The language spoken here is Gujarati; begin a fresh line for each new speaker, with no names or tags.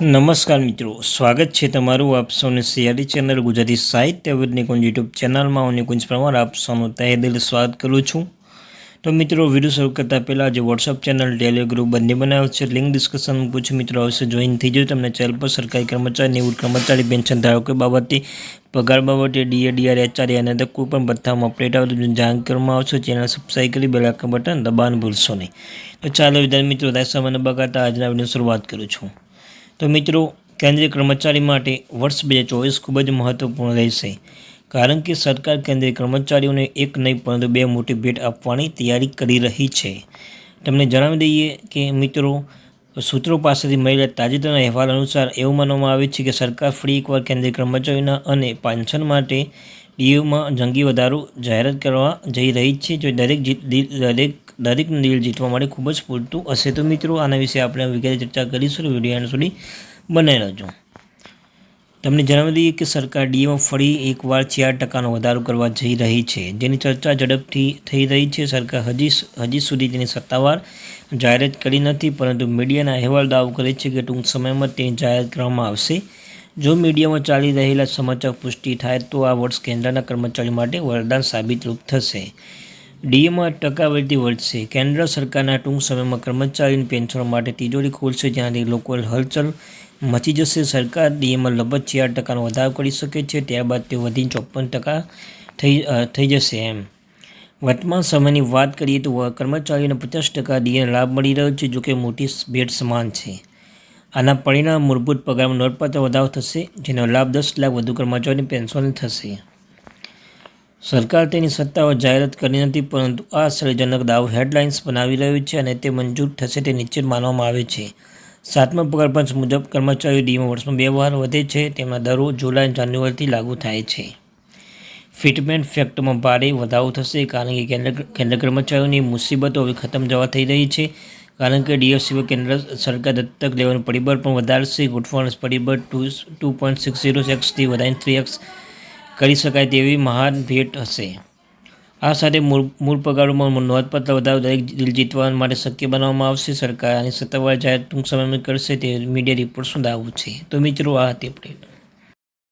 નમસ્કાર મિત્રો, સ્વાગત છે તમારું આપ સૌને સિયારી ચેનલ ગુજરાતી સાહિત્ય નિકુંજ યુટ્યુબ ચેનલમાં. હું નિકુંજ પરમાર, આપ સૌનું તહે દિલ સ્વાગત કરું છું. તો મિત્રો, વીડિયો શરૂ કરતાં પહેલાં જે વોટ્સઅપ ચેનલ ટેલિયો ગ્રુપ બંને બનાવ્યો છે. લિંક ડિસ્કશન પૂછું મિત્રો આવશે જોઈન થઈ જાય તમને ચેનલ પર સરકારી કર્મચારી, નિવૃત્ત કર્મચારી, પેન્શન ધારકો બાબતે પગાર બાબતે ડીએ ડીઆર એચઆરએ અને કોઈ પણ બધામાં અપડેટ આવે તો જાણ કરવામાં આવશે. ચેનલ સબસ્ક્રાઈબ કરી બેલાકન બટન દબાણ ભૂલશો નહીં. તો ચાલો વિદ્યાર્થી મિત્રો સામાન્ય બગાડતા આજના વીડિયો શરૂઆત કરું છું. તો મિત્રો, કેન્દ્રીય કર્મચારી માટે વર્ષ બે હજાર ચોવીસ ખૂબ જ મહત્વપૂર્ણ રહેશે. કારણ કે સરકાર કેન્દ્રીય કર્મચારીઓને એક નહીં, પરંતુ બે મોટી ભેટ આપવાની તૈયારી કરી રહી છે. તમને જણાવી દઈએ કે મિત્રો, સૂત્રો પાસેથી મળેલા તાજેતરના અહેવાલ અનુસાર એવું માનવામાં આવે છે કે સરકાર ફરી એકવાર કેન્દ્રીય કર્મચારીઓના અને પેન્શન માટે ડીયુમાં જંગી વધારો જાહેરાત કરવા જઈ રહી છે. જો દરેક દરેક દરેકનું દિલ જીતવા માટે ખૂબ જ પૂરતું હશે. તો મિત્રો, આના વિશે આપણે વિગતે ચર્ચા કરીશું વીડિયો એન્ડ સુધી બનાવી રહેજો. તમને જણાવી દઈએ કે સરકાર ડીએમાં ફરી એકવાર ચાર ટકાનો વધારો કરવા જઈ રહી છે. જેની ચર્ચા ઝડપથી થઈ રહી છે. સરકાર હજી હજી સુધી તેની સત્તાવાર જાહેરાત કરી નથી, પરંતુ મીડિયાના અહેવાલ દાવો કરે છે કે ટૂંક સમયમાં તેની જાહેરાત કરવામાં આવશે. જો મીડિયામાં ચાલી રહેલા સમાચાર પુષ્ટિ થાય, તો આ વર્ષ કેન્દ્રના કર્મચારીઓ માટે વરદાન સાબિતરૂપ થશે. ડીએમાં ટકાવારી વધશે કેન્દ્ર સરકારના ટૂંક સમયમાં કર્મચારીની પેન્શનો માટે તિજોરી ખોલશે, જ્યાંથી લોકો હલચલ મચી જશે. સરકાર ડીએમાં લગભગ ચાર ટકાનો વધારો કરી શકે છે, ત્યારબાદ તે વધીને ચોપન ટકા થઈ થઈ જશે એમ. વર્તમાન સમયની વાત કરીએ તો કર્મચારીઓને પચાસ ટકા ડીએનો લાભ મળી રહ્યો છે, જોકે મોટી ભેટ સમાન છે. આના પરિણામ મૂળભૂત પગારમાં નોંધપાત્ર વધારો થશે, જેનો લાભ દસ લાખ વધુ કર્મચારીઓની પેન્શન થશે. સરકાર તેની સત્તાઓ જાહેરાત કરી નથી, પરંતુ આ આશ્ચર્યજનક દાવો હેડલાઇન્સ બનાવી રહ્યું છે અને તે મંજૂર થશે તે નિશ્ચિત માનવામાં આવે છે. સાતમા પગારપંચ મુજબ કર્મચારીઓ ડીમાં વર્ષમાં બે વાર વધે છે, તેમના દરો જુલાઈ જાન્યુઆરીથી લાગુ થાય છે. ફિટમેન્ટ ફેક્ટમાં ભારે વધારો થશે કારણ કે કેન્દ્ર કેન્દ્ર કર્મચારીઓની મુસીબતો હવે ખતમ જવા થઈ રહી છે, કારણ કે ડીએફસી કેન્દ્ર સરકાર દત્તક લેવાનું પરિબળ પણ વધારશે. ગોઠવણ પરિબળ two two point six zero એક્સથી વધારીને થ્રી એક્સ કરી શકાય તેવી મહાન ભેટ હશે. આ સાથે મૂળ મૂળ પગારોમાં નોંધપાત્ર વધારો દરેક દિલ જીતવા માટે શક્ય બનાવવામાં આવશે. સરકાર અને સત્તાવાર જાહેર ટૂંક સમયમાં કરશે તે મીડિયા રિપોર્ટ દાવું છે. તો મિત્રો, આ હતી અપડેટ